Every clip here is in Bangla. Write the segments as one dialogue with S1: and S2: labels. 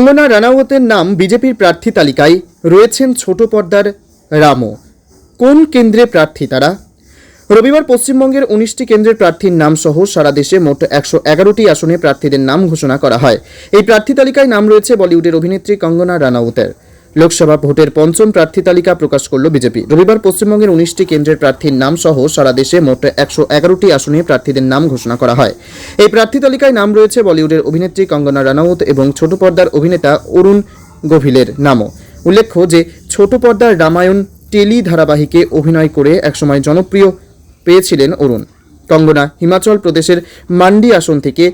S1: কঙ্গনা রানাওয়াতের নাম বিজেপির প্রার্থী তালিকায় রয়েছেন ছোট পর্দার রামও কোন কেন্দ্রে প্রার্থী তারা? রবিবার পশ্চিমবঙ্গের উনিশটি কেন্দ্রের প্রার্থীর নাম সহ সারা দেশে মোট একশো এগারোটি আসনে প্রার্থীদের নাম ঘোষণা করা হয়। এই প্রার্থী তালিকায় নাম রয়েছে বলিউডের অভিনেত্রী কঙ্গনা রানাউতের। লোকসভা ভোটের পঞ্চম প্রার্থী তালিকা প্রকাশ করল বিজেপি। রবিবার পশ্চিমবঙ্গের উনিশটি কেন্দ্রের প্রার্থীর নাম সহ সারা দেশে মোট একশো এগারোটি আসনে প্রার্থীদের নাম ঘোষণা করা হয়। এই প্রার্থী তালিকায় নাম রয়েছে বলিউডের অভিনেত্রী কঙ্গনা রানাউত এবং ছোট পর্দার অভিনেতা অরুণ গভিলের নামও। উল্লেখ্য যে, ছোট পর্দার রামায়ণ টেলি ধারাবাহিকে অভিনয় করে একসময় জনপ্রিয় পেয়েছিলেন অরুণ। কঙ্গনা হিমাচল প্রদেশের মান্ডি আসন থেকে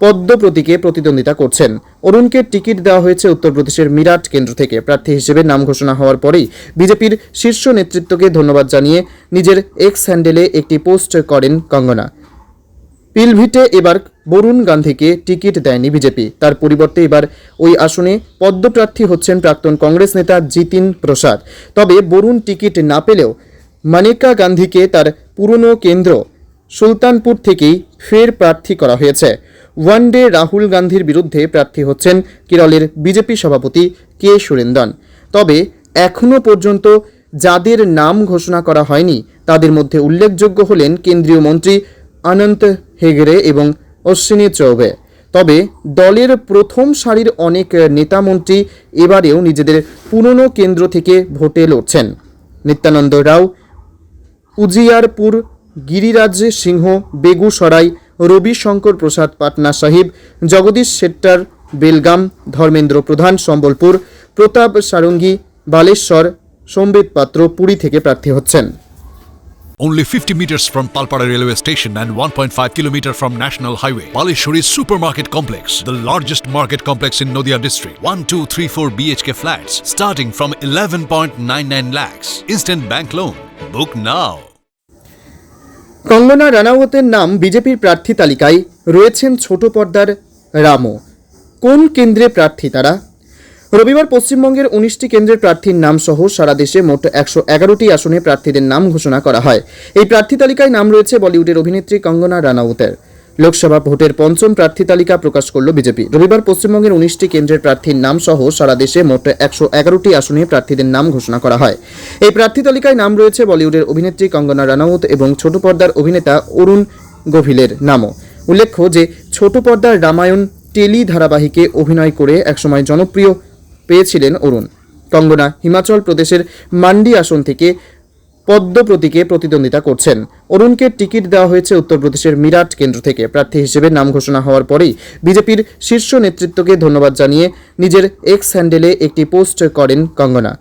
S1: পদ্ম প্রতীকে প্রতিদ্বন্দ্বিতা করছেন। অরুণকে টিকিট দেওয়া হয়েছে উত্তরপ্রদেশের মিরাট কেন্দ্র থেকে। প্রার্থী হিসেবে নাম ঘোষণা হওয়ার পরেই বিজেপির শীর্ষ নেতৃত্বকে ধন্যবাদ জানিয়ে নিজের এক্স হ্যান্ডেলে একটি পোস্ট করেন কঙ্গনা। পিলভিটে এবার বরুণ গান্ধীকে টিকিট দেয়নি বিজেপি। তার পরিবর্তে এবার ওই আসনে পদ্মপ্রার্থী হচ্ছেন প্রাক্তন কংগ্রেস নেতা জিতিন প্রসাদ। তবে বরুণ টিকিট না পেলেও মানেকা গান্ধীকে তার পুরনো কেন্দ্র সুলতানপুর থেকেই ফের প্রার্থী করা হয়েছে। ওয়ান ডে রাহুল গান্ধীর বিরুদ্ধে প্রার্থী হচ্ছেন কেরলের বিজেপি সভাপতি কে সুরেন্দন তবে এখনও পর্যন্ত যাদের নাম ঘোষণা করা হয়নি, তাদের মধ্যে উল্লেখযোগ্য হলেন কেন্দ্রীয় মন্ত্রী অনন্ত হেগড়ে এবং অশ্বিনী চৌবে। তবে দলের প্রথম সারির অনেক নেতামন্ত্রী এবারেও নিজেদের পুরনো কেন্দ্র থেকে ভোটে লড়ছেন। নিত্যানন্দ রাও, উজিয়ারপুর, গিরিরাজ সিংহ বেগুসরাই রবিশঙ্কর প্রসাদ পাটনা সাহিব জগদীশ শেট্টার বেলগাম ধর্মেন্দ্র প্রধান সম্বলপুর প্রতাপ সারঙ্গী বালেশ্বর সম্বিত পাত্র পুরী থেকে প্রার্থী হচ্ছেন
S2: Only 50 meters from Palpara railway station and 1.5 kilometer from National Highway. Palishuri Supermarket Complex, the largest market complex in Noida district. 1, 2, 3, 4 BHK flats starting from 11.99 lakhs. Instant bank loan. Book now.
S1: Kangana রানাওয়তের নাম বিজেপির প্রার্থী তালিকায় রয়েছেন ছোট পর্দার রামও কোন কেন্দ্রে প্রার্থী তারা? রবিবার পশ্চিমবঙ্গের উনিশটি কেন্দ্রের প্রার্থীর নাম সহ সারা দেশে মোট একশো এগারোটি আসনে প্রার্থীদের নাম ঘোষণা করা হয়। এই প্রার্থী তালিকায় নাম রয়েছে বলিউডের অভিনেত্রী কঙ্গনা রানাউতের। লোকসভা ভোটের পঞ্চম প্রার্থী তালিকা প্রকাশ করল বিজেপি। রবিবার পশ্চিমবঙ্গের উনিশটি কেন্দ্রের প্রার্থীর নাম সহ সারা দেশে মোট একশো এগারোটি আসনে প্রার্থীদের নাম ঘোষণা করা হয়। এই প্রার্থী তালিকায় নাম রয়েছে বলিউডের অভিনেত্রী কঙ্গনা রানাউত এবং ছোট পর্দার অভিনেতা অরুণ গভিলের নামও। উল্লেখ্য যে, ছোট পর্দার রামায়ণ টেলি ধারাবাহিকে অভিনয় করে একসময় জনপ্রিয় পেয়েছিলেন অরুণ। কঙ্গনা হিমাচল প্রদেশের মান্ডি আসন থেকে পদ্ম প্রতীকে প্রতিদ্বন্দ্বিতা করছেন। অরুণকে টিকিট দেওয়া হয়েছে উত্তরপ্রদেশের মিরাট কেন্দ্র থেকে। প্রার্থী হিসেবে নাম ঘোষণা হওয়ার পরেই বিজেপির শীর্ষ নেতৃত্বকে ধন্যবাদ জানিয়ে নিজের এক্স হ্যান্ডেলে একটি পোস্ট করেন কঙ্গনা।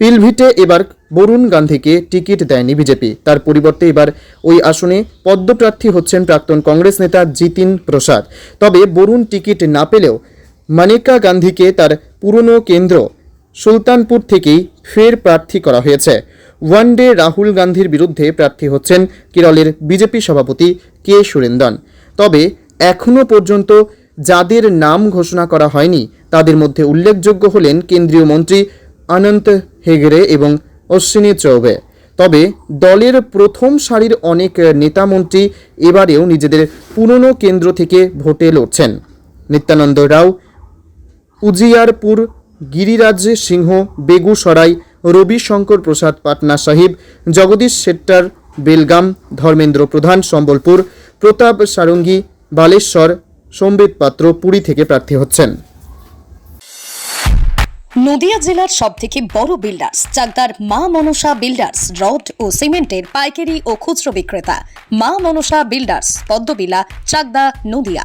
S1: পিলভিটে এবার বরুণ গান্ধীকে টিকিট দেয়নি বিজেপি। তার পরিবর্তে এবার ওই আসনে পদ্মপ্রার্থী হচ্ছেন প্রাক্তন কংগ্রেস নেতা জিতিন প্রসাদ। তবে বরুণ টিকিট না পেলেও মানেকা গান্ধীকে তার পুরনো কেন্দ্র সুলতানপুর থেকেই ফের প্রার্থী করা হয়েছে। ওয়ান ডে রাহুল গান্ধীর বিরুদ্ধে প্রার্থী হচ্ছেন কেরলের বিজেপি সভাপতি কে সুরেন্দন তবে এখনও পর্যন্ত যাদের নাম ঘোষণা করা হয়নি, তাদের মধ্যে উল্লেখযোগ্য হলেন কেন্দ্রীয় মন্ত্রী অনন্ত হেগড়ে এবং অশ্বিনী চৌবে। তবে দলের প্রথম সারির অনেক নেতামন্ত্রী এবারেও নিজেদের পুরনো কেন্দ্র থেকে ভোটে লড়ছেন। নিত্যানন্দ রাও, উজিয়ারপুর, গিরিরাজ সিংহ, বেগুসরাই রবিশঙ্কর প্রসাদ পাটনা সাহিব, জগদীশ শেট্টার বেলগাম, ধর্মেন্দ্র প্রধান সম্বলপুর, প্রতাপ সারঙ্গী, বালেশ্বর সম্বিত পাত্র পুরী থেকে প্রার্থী হচ্ছেন।
S3: নদিয়া জেলার সব থেকে বড় বিল্ডার্স চাকদার মা মনসা বিল্ডার্স রড ও সিমেন্টের পাইকারি ও খুচরো বিক্রেতা। মা মনসা বিল্ডার্স পদ্মবিলা, চাকদা, নদিয়া।